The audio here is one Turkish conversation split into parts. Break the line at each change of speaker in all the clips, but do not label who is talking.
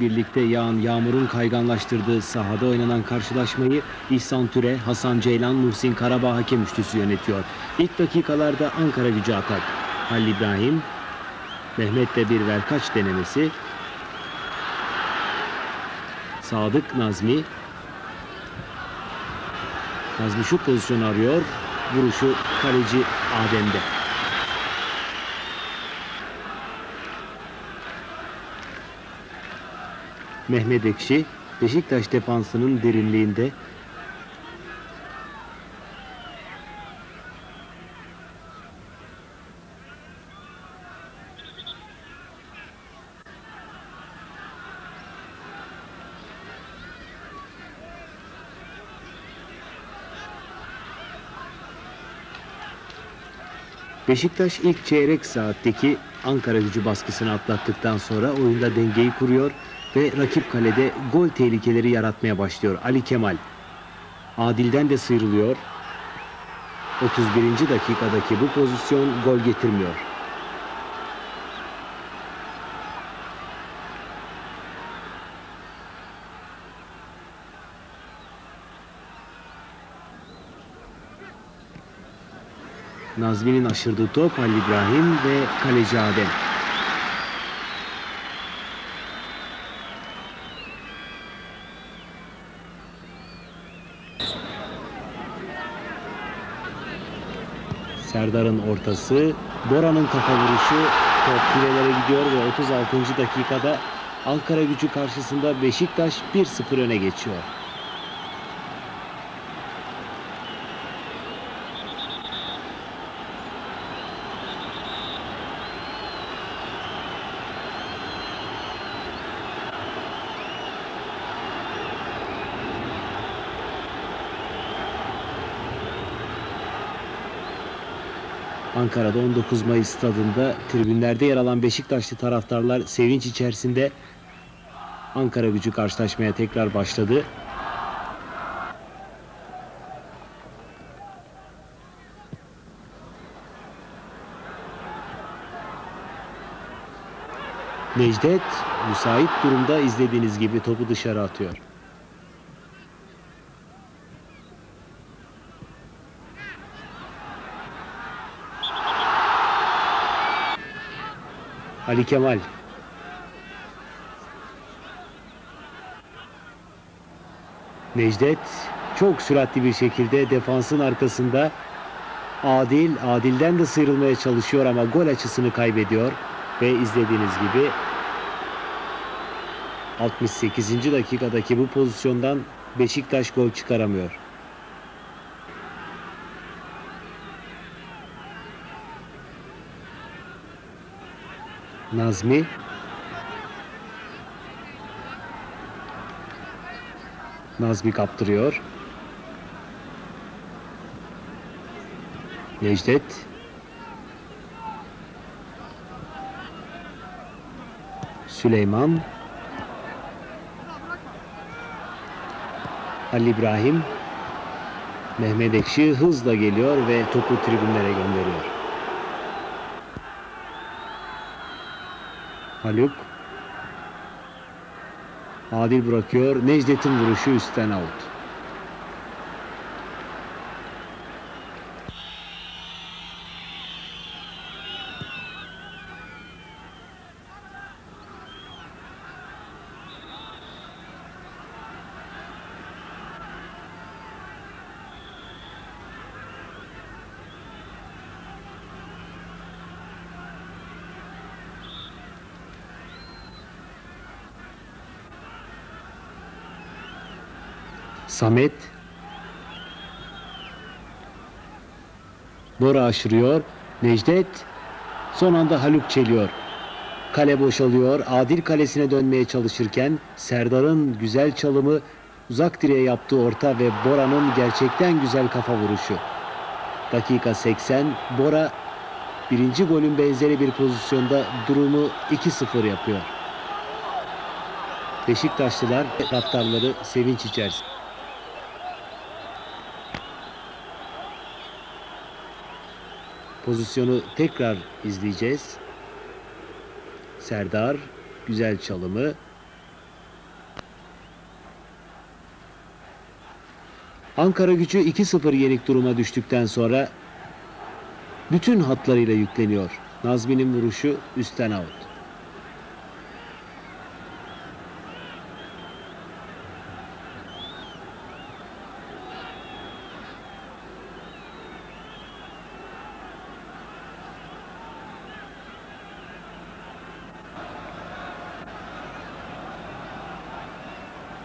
birlikte yağan yağmurun kayganlaştırdığı sahada oynanan karşılaşmayı İhsan Türe, Hasan Ceylan, Muhsin Karabağ hakem üçlüsü yönetiyor. İlk dakikalarda Ankara gücü atak. Halil İbrahim, Mehmet'le bir verkaç denemesi. Sadık Nazmi. Nazmi şu pozisyonu arıyor. Vuruşu kaleci Adem'de. Mehmet Ekşi Beşiktaş defansının derinliğinde. Beşiktaş ilk çeyrek saatteki Ankara gücü baskısını atlattıktan sonra oyunda dengeyi kuruyor ve rakip kalede gol tehlikeleri yaratmaya başlıyor Ali Kemal. Adil'den de sıyrılıyor. 31. dakikadaki bu pozisyon gol getirmiyor. Nazmi'nin aşırdığı top Halil İbrahim ve kaleci Adem. Serdar'ın ortası, Bora'nın kafa vuruşu top filelere gidiyor ve 36. dakikada Ankara gücü karşısında Beşiktaş 1-0 öne geçiyor. Ankara'da 19 Mayıs stadında tribünlerde yer alan Beşiktaşlı taraftarlar sevinç içerisinde Ankara gücü karşılaşmaya tekrar başladı. Necdet müsait durumda izlediğiniz gibi topu dışarı atıyor. Ali Kemal. Necdet çok süratli bir şekilde defansın arkasında Adil, Adil'den de sıyrılmaya çalışıyor ama gol açısını kaybediyor ve izlediğiniz gibi 68. dakikadaki bu pozisyondan Beşiktaş gol çıkaramıyor. Nazmi Nazmi kaptırıyor. Necdet Süleyman Ali İbrahim Mehmet Ekşi hızla geliyor ve topu tribünlere gönderiyor. Haluk. Adil bırakıyor. Necdet'in vuruşu üstten out. Samet Bora aşırıyor. Necdet son anda Haluk çeliyor. Kale boşalıyor. Adil kalesine dönmeye çalışırken Serdar'ın güzel çalımı uzak direğe yaptığı orta ve Bora'nın gerçekten güzel kafa vuruşu. Dakika 80 Bora birinci golün benzeri bir pozisyonda durumu 2-0 yapıyor. Beşiktaşlılar taraftarları sevinç içerisinde. Pozisyonu tekrar izleyeceğiz. Serdar güzel çalımı. Ankara gücü 2-0 yenik duruma düştükten sonra bütün hatlarıyla yükleniyor. Nazmi'nin vuruşu üstten out.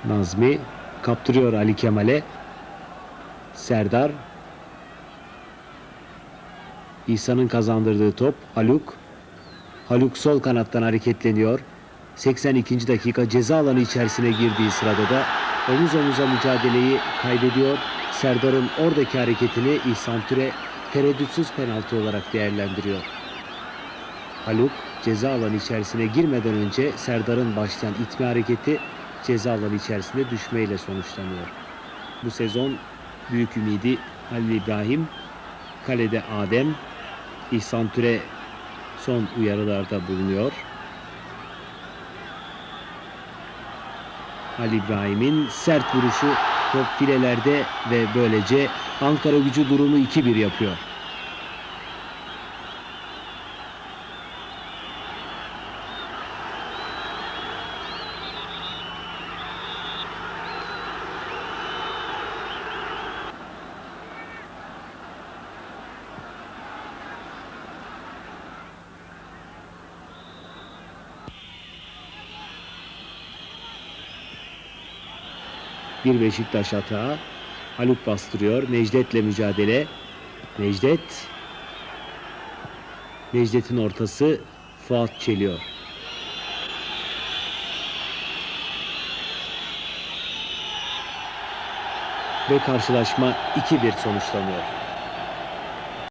Nazmi kaptırıyor Ali Kemal'e. Serdar İhsan'ın kazandırdığı top Haluk. Haluk sol kanattan hareketleniyor. 82. dakika ceza alanı içerisine girdiği sırada da omuz omuza mücadeleyi kaybediyor. Serdar'ın oradaki hareketini İhsan Türe tereddütsüz penaltı olarak değerlendiriyor. Haluk ceza alanı içerisine girmeden önce Serdar'ın başlayan itme hareketi ceza alanı içerisinde düşmeyle sonuçlanıyor. Bu sezon büyük ümidi Halil İbrahim, kalede Adem, İhsan Türe son uyarılarda bulunuyor. Halil İbrahim'in sert vuruşu top filelerde ve böylece Ankara gücü durumu 2-1 yapıyor. Bir Beşiktaş hata. Haluk bastırıyor. Necdet'le mücadele. Necdet. Necdet'in ortası Fuat çeliyor. Ve karşılaşma 2-1 sonuçlanıyor.